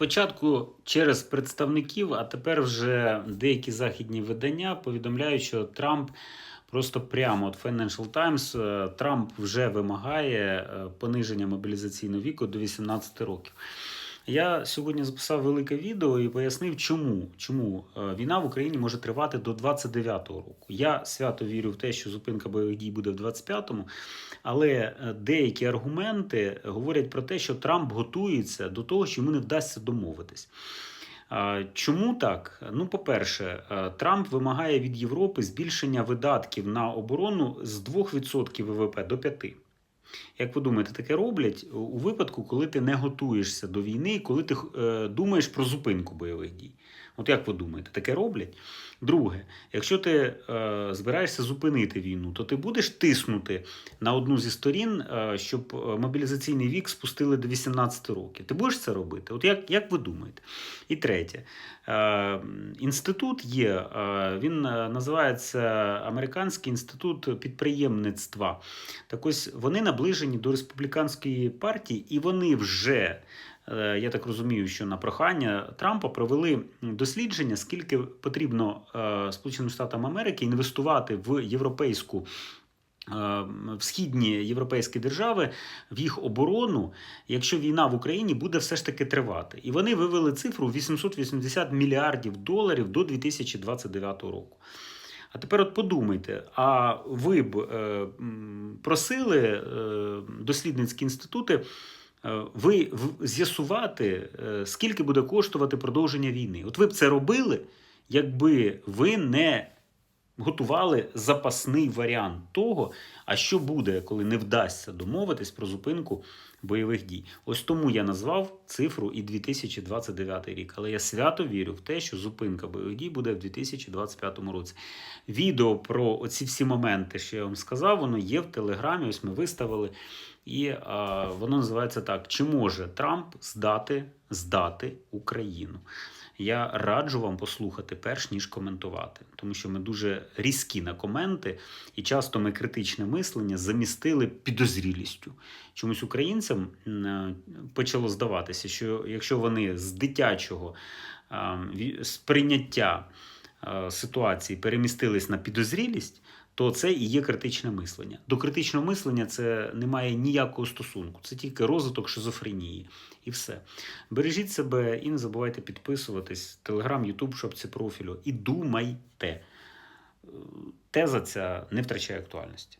Спочатку через представників, а тепер вже деякі західні видання повідомляють, що Трамп просто прямо от Financial Times, е, Трамп вже вимагає е, пониження мобілізаційного віку до 18 років. Я сьогодні записав велике відео і пояснив, чому, чому е, війна в Україні може тривати до 29-го року. Я свято вірю в те, що зупинка бойових дій буде в 25-му, але е, деякі аргументи говорять про те, що Трамп готується до того, що йому не вдасться домовитись. Чому так? Ну, по-перше, е, Трамп вимагає від Європи збільшення видатків на оборону з 2% ВВП до 5%. Як ви думаєте, таке роблять у випадку, коли ти не готуєшся до війни, коли ти е, думаєш про зупинку бойових дій? От як ви думаєте, таке роблять? Друге, якщо ти е, збираєшся зупинити війну, то ти будеш тиснути на одну зі сторін, е, щоб е, мобілізаційний вік спустили до 18 років. Ти будеш це робити? От як, як ви думаєте? І третє, е, інститут є, е, він е, називається Американський інститут підприємництва. Так ось вони наближені до республіканської партії, і вони вже. е, Я так розумію, що на прохання Трампа провели дослідження, скільки потрібно е, Сполученим Штатам Америки інвестувати в європейську е, в східні європейські держави в їх оборону, якщо війна в Україні буде все ж таки тривати. І вони вивели цифру 880 мільярдів доларів до 2029 року. А тепер от подумайте, а ви б е, просили е, дослідницькі інститути е, ви в- з'ясувати, скільки буде коштувати продовження війни? От ви б це робили, якби ви не готували запасний варіант того, а що буде, коли не вдасться домовитись про зупинку бойових дій. Ось тому я назвав цифру і 2029 рік. Але я свято вірю в те, що зупинка бойових дій буде в 2025 році. Відео про оці всі моменти, що я вам сказав, воно є в Телеграмі. Ось ми виставили. І а, воно називається так: чи може Трамп здати, здати Україну? Я раджу вам послухати перш ніж коментувати, тому що ми дуже різкі на коменти, і часто ми критичне мислення замістили підозрілістю. Чомусь українцям е, почало здаватися, що якщо вони з дитячого сприйняття ситуації перемістились на підозрілість, то це і є критичне мислення. До критичного мислення це не має ніякого стосунку, це тільки розвиток шизофренії. І все. Бережіть себе і не забувайте підписуватись. Телеграм, Ютуб, шопці профілю. І думайте. Теза ця не втрачає актуальності.